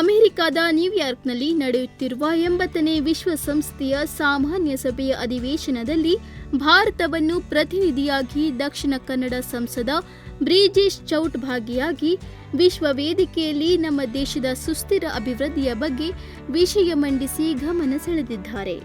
ಅಮೆರಿಕದ ನ್ಯೂಯಾರ್ಕ್ನಲ್ಲಿ ನಡೆಯುತ್ತಿರುವ ಎಂಬತ್ತನೇ ವಿಶ್ವಸಂಸ್ಥೆಯ ಸಾಮಾನ್ಯ ಸಭೆಯ ಅಧಿವೇಶನದಲ್ಲಿ ಭಾರತವನ್ನು ಪ್ರತಿನಿಧಿಯಾಗಿ ದಕ್ಷಿಣ ಕನ್ನಡ ಸಂಸದ ಬ್ರಿಜೇಶ್ ಚೌಟ್ ಭಾಗಿಯಾಗಿ ವಿಶ್ವ ವೇದಿಕೆಯಲ್ಲಿ ನಮ್ಮ ದೇಶದ ಸುಸ್ಥಿರ ಅಭಿವೃದ್ಧಿಯ ಬಗ್ಗೆ ವಿಷಯ ಮಂಡಿಸಿ ಗಮನ ಸೆಳೆದಿದ್ದಾರೆ.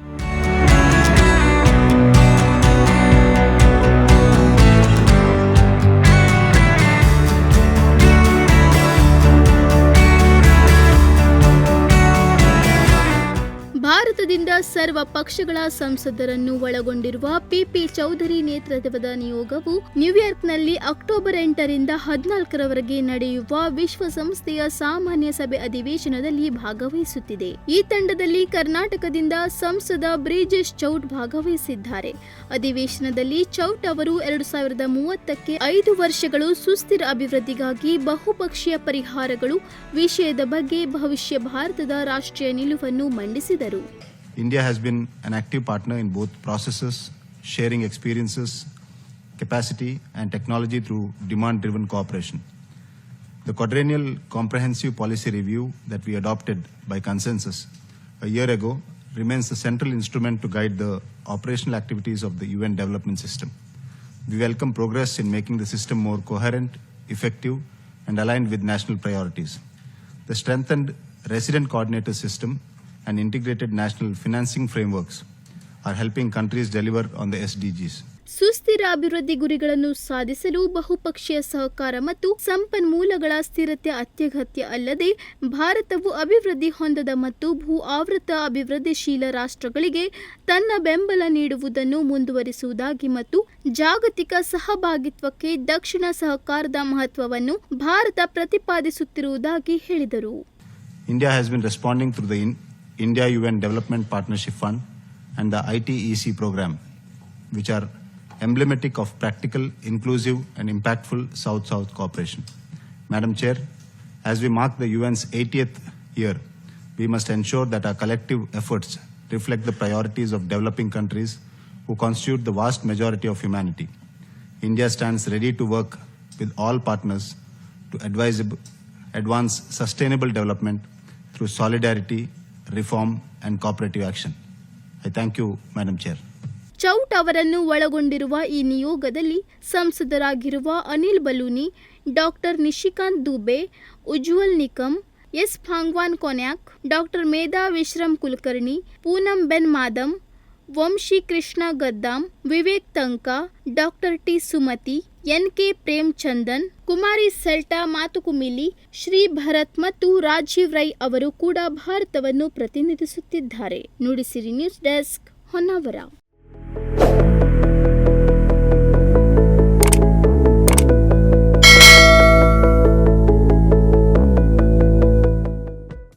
ಭಾರತದಿಂದ ಸರ್ವ ಪಕ್ಷಗಳ ಸಂಸದರನ್ನು ಒಳಗೊಂಡಿರುವ ಪಿಪಿ ಚೌಧರಿ ನೇತೃತ್ವದ ನಿಯೋಗವು ನ್ಯೂಯಾರ್ಕ್ನಲ್ಲಿ ಅಕ್ಟೋಬರ್ ಎಂಟರಿಂದ ಹದಿನಾಲ್ಕರವರೆಗೆ ನಡೆಯುವ ವಿಶ್ವಸಂಸ್ಥೆಯ ಸಾಮಾನ್ಯ ಸಭೆ ಅಧಿವೇಶನದಲ್ಲಿ ಭಾಗವಹಿಸುತ್ತಿದೆ. ಈ ತಂಡದಲ್ಲಿ ಕರ್ನಾಟಕದಿಂದ ಸಂಸದ ಬ್ರಿಜೇಶ್ ಚೌಟ್ ಭಾಗವಹಿಸಿದ್ದಾರೆ. ಅಧಿವೇಶನದಲ್ಲಿ ಚೌಟ್ ಅವರು ಎರಡು ಸಾವಿರದ ಮೂವತ್ತಕ್ಕೆ ಐದು ವರ್ಷಗಳು ಸುಸ್ಥಿರ ಅಭಿವೃದ್ಧಿಗಾಗಿ ಬಹುಪಕ್ಷೀಯ ಪರಿಹಾರಗಳು, ವಿಷಯದ ಬಗ್ಗೆ ಭವಿಷ್ಯ ಭಾರತದ ರಾಷ್ಟ್ರೀಯ ನಿಲುವನ್ನು ಮಂಡಿಸಿದರು. India has been an active partner in both processes, sharing experiences, capacity, and technology through demand driven cooperation. The quadrennial comprehensive policy review that we adopted by consensus a year ago remains the central instrument to guide the operational activities of the UN development system. We welcome progress in making the system more coherent, effective, and aligned with national priorities. The strengthened resident coordinator system and integrated national financing frameworks are helping countries deliver on the SDGs. ಸುಸ್ಥಿರ ಅಭಿವೃದ್ಧಿ ಗುರಿಗಳನ್ನು ಸಾಧಿಸಲು ಬಹುಪಕ್ಷೀಯ ಸಹಕಾರ ಮತ್ತು ಸಂಪನ್ಮೂಲಗಳ ಸ್ಥಿರತೆ ಅತ್ಯಗತ್ಯ ಅಲ್ಲದೆ ಭಾರತವು ಅಭಿವೃದ್ಧಿ ಹೊಂದದ ಮತ್ತು ಭೂ ಆವೃತ ಅಭಿವೃದ್ಧಿಶೀಲ ರಾಷ್ಟ್ರಗಳಿಗೆ ತನ್ನ ಬೆಂಬಲ ನೀಡುವುದನ್ನು ಮುಂದುವರಿಸುವುದಾಗಿ ಮತ್ತು ಜಾಗತಿಕ ಸಹಭಾಗಿತ್ವಕ್ಕೆ ದಕ್ಷಿಣ ಸಹಕಾರದ ಮಹತ್ವವನ್ನು ಭಾರತ ಪ್ರತಿಪಾದಿಸುತ್ತಿರುವುದಾಗಿ ಹೇಳಿದರು India India UN Development Partnership Fund and the ITEC program, which are emblematic of practical, inclusive, and impactful South South cooperation. Madam Chair, as we mark the UN's 80th year, we must ensure that our collective efforts reflect the priorities of developing countries who constitute the vast majority of humanity. India stands ready to work with all partners to advise, advance sustainable development through solidarity, reform, and cooperative action. I thank you, Madam Chair. ಚೌಟ್ ಅವರನ್ನು ಒಳಗೊಂಡಿರುವ ಈ ನಿಯೋಗದಲ್ಲಿ ಸಂಸದರಾಗಿರುವ Anil Baluni doctor Nishikant Dubey Ujjwal Nikam S Phangnon Konyak doctor Medha Vishram Kulkarni Poonam ben madam Vamsi Krishna Gaddam Vivek Tankha, doctor T Sumathy N K Premachandran Kumari Selja Mathukumilli, Shri Bharat ಮತ್ತು ರಾಜೀವ್ ರೈ ಅವರು ಕೂಡ ಭಾರತವನ್ನು ಪ್ರತಿನಿಧಿಸುತ್ತಿದ್ದಾರೆ. Nudisiri news desk Honnavar.